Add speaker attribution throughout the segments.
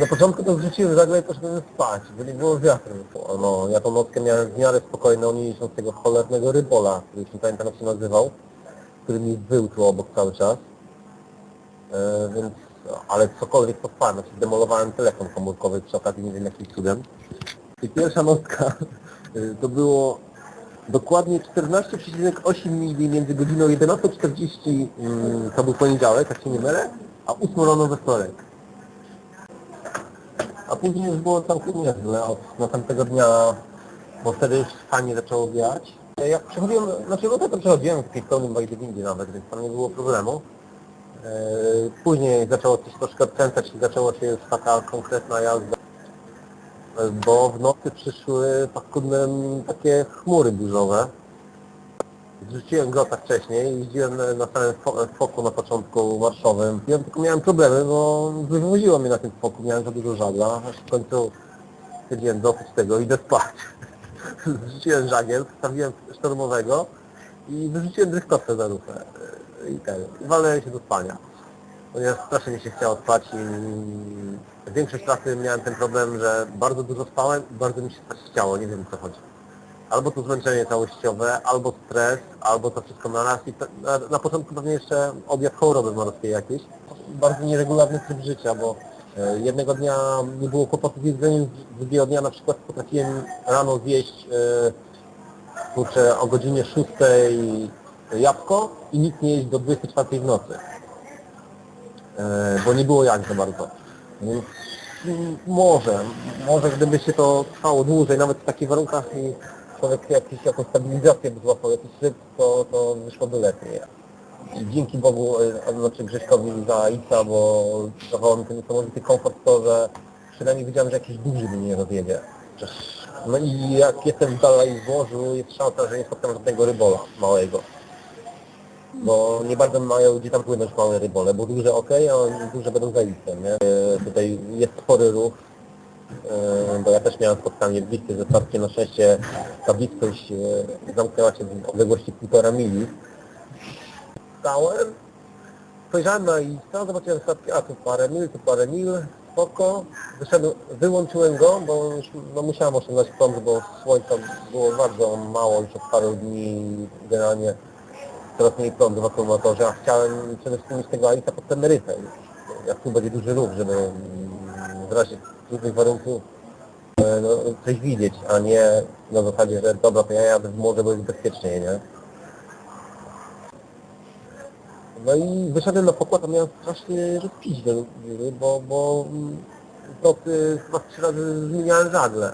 Speaker 1: Na początku, to wrzuciłem żagle i poszedłem spać, bo nie było wiatru. No, ja tą nockę miałem w miarę spokojną, nie licząc tego cholernego rybola, który już nie pamiętam jak się nazywał, który mi był tu obok cały czas. E, więc, ale cokolwiek to spałem, znaczy demolowałem telefon komórkowy przy okazji, nie wiem jakim cudem. I pierwsza nocka y, to było dokładnie 14,8 mili między godziną 11.40, mm, to był poniedziałek, jak się nie mylę, a 8 rano we wtorek. A później już było całkiem niezłe od następnego dnia, bo wtedy już fajnie zaczęło wiać. Jak przechodziłem, znaczy no to, to przechodziłem w jakiejś pełnym bajdygindzie nawet, więc tam nie było problemu. E, Później zaczęło coś troszkę odkręcać i zaczęło się już taka konkretna jazda, E, bo w nocy przyszły paskudne takie chmury burzowe. Zrzuciłem go tak wcześniej, jeździłem na- na samym fo- foku na początku marszowym. Ja tylko miałem problemy, bo wywoziło mnie na tym foku, miałem za dużo żagla, aż w końcu stwierdziłem dosyć tego, idę spać. Zrzuciłem żagiel, wstawiłem sztormowego i wyrzuciłem drychtowce za lufę. E, I ten, i się do spania. Ponieważ strasznie mi się chciało spać i większość razy miałem ten problem, że bardzo dużo spałem i bardzo mi się spać chciało, nie wiem o co chodzi. Albo to zmęczenie całościowe, albo stres, albo to wszystko na raz i to, na, na początku pewnie jeszcze objaw choroby morskiej jakieś. Bardzo nieregularny tryb życia, bo e, jednego dnia nie było kłopotów z jedzeniem, drugiego dnia na przykład potrafiłem rano zjeść e, kurczę, o godzinie 6 jabłko i nic nie jeść do 24 w nocy. E, bo nie było jak za bardzo. Więc mm, może, może gdyby się to trwało dłużej, nawet w takich warunkach i człowiek jakiś, jakąś stabilizację by złapał, jakiś ryb, to, to wyszłoby lepiej. I dzięki Bogu, e, znaczy Grześkowi za Ica, bo dawało mi ten niesamowity komfort to, że przynajmniej wiedziałem, że jakiś duży mnie nie rozjedzie. No i jak jestem dalej w morzu, jest szansa, że nie spotkam żadnego rybola małego bo nie bardzo mają gdzie tam płynąć małe rybole, bo duże ok, a duże będą zajiste, nie? E, Tutaj jest spory ruch, bo ja też miałem spotkanie w bitwie ze statkiem, na szczęście ta bliskość e, zamknęła się w odległości półtora mili. Stałem, spojrzałem na Insta, zobaczyłem statki, a tu parę mil, tu parę mil, spoko, wyszedłem, wyłączyłem go, bo już no, musiałem osiągnąć prąd, bo słońca było bardzo mało już od paru dni generalnie coraz mniej prądu w akumulatorze, a chciałem przede wszystkim mieć tego Alisa pod Teneryfę. Jak tu będzie duży ruch, żeby mm, w razie trudnych warunków e, no, coś widzieć, a nie na zasadzie, że dobra, to ja jadę w morze, bo jest bezpiecznie, nie? No i wyszedłem na pokład, a miałem strasznie góry, bo, bo mm, nocy chyba trzy razy zmieniałem żagle.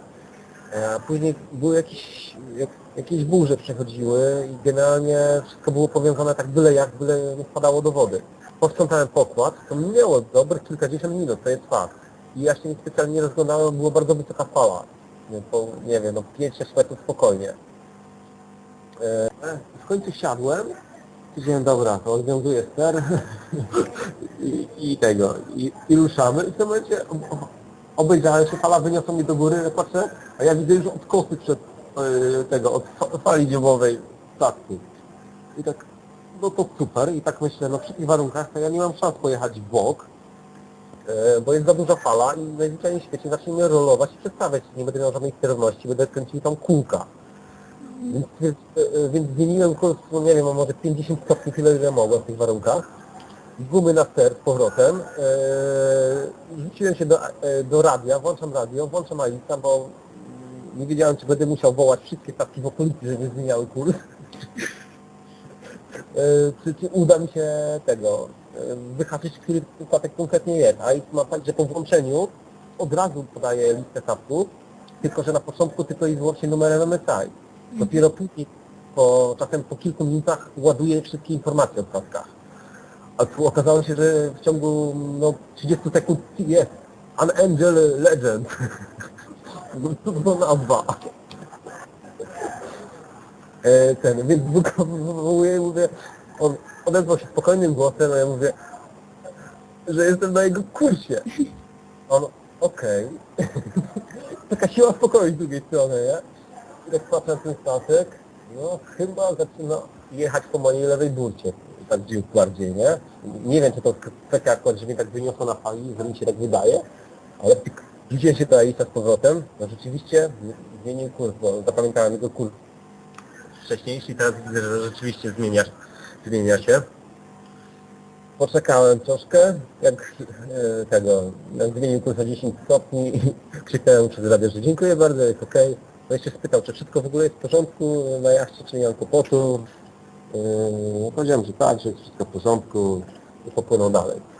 Speaker 1: E, A później były jakieś, jak, jakieś burze przechodziły i generalnie wszystko było powiązane tak byle jak, byle nie spadało do wody. Posprzątałem pokład, to minęło dobrych kilkadziesiąt minut, to jest fakt. I ja się specjalnie nie rozglądałem, była bardzo wysoka fala. Nie, po, nie wiem, no 5-6 metrów spokojnie. E, w końcu siadłem, Powiedziałem, dobra, to odwiązuję ster i, i tego, i, i ruszamy. I w tym momencie ob- ob- obejrzałem się, fala wyniosła mnie do góry, patrzę, a ja widzę już odkosy przed e, tego, od fa- fali dziobowej statku. I tak, no to super, i tak myślę, no przy tych warunkach to ja nie mam szans pojechać w bok, bo jest za duża fala i najzwyczajniej w świecie zacznie rolować i przestawiać, nie będę miał żadnej sterowności, będę kręcił tam kółka. Więc, więc, e, więc zmieniłem kurs, no nie wiem, może 50 stopni tyle, ile mogłem w tych warunkach. Gumy na ster z powrotem. E, rzuciłem się do, e, do radia, włączam radio, włączam Alisa, bo nie wiedziałem, czy będę musiał wołać wszystkie statki w okolicy, żeby zmieniały kurs. E, czy, czy uda mi się tego e, wyhaczyć, który statek konkretnie jest. A jest ma tak, że po włączeniu od razu podaje listę statków, tylko że na początku tylko i wyłącznie numerem MSI. Dopiero później, po, czasem po kilku minutach ładuje wszystkie informacje o statkach. A tu okazało się, że w ciągu no, 30 sekund jest An Angel Legend. To była nazwa. E, ten, więc wywołuję, mówię, on odezwał się spokojnym głosem, a ja mówię, że jestem na jego kursie. On, okej. Taka siła spokoju z drugiej strony, nie? I tak patrzę na ten statek, no chyba zaczyna jechać po mojej lewej burcie. tak dził bardziej, nie? Nie wiem, czy to kwestia akurat, że mnie tak wyniosło na fali, że mi się tak wydaje, ale rzuciłem się do Alisa z powrotem, no rzeczywiście zmienił kurs, bo zapamiętałem jego kurs wcześniejszy i teraz widzę, że rzeczywiście zmienia, zmienia się. Poczekałem troszkę, jak e, tego, jak zmienił kurs o 10 stopni i krzyknąłem przez radio, że dziękuję bardzo, jest okej. No i się spytał, czy wszystko w ogóle jest w porządku na jachcie, czy nie mam kłopotu. Yy, powiedziałem, że tak, że jest wszystko w porządku i popłynął dalej.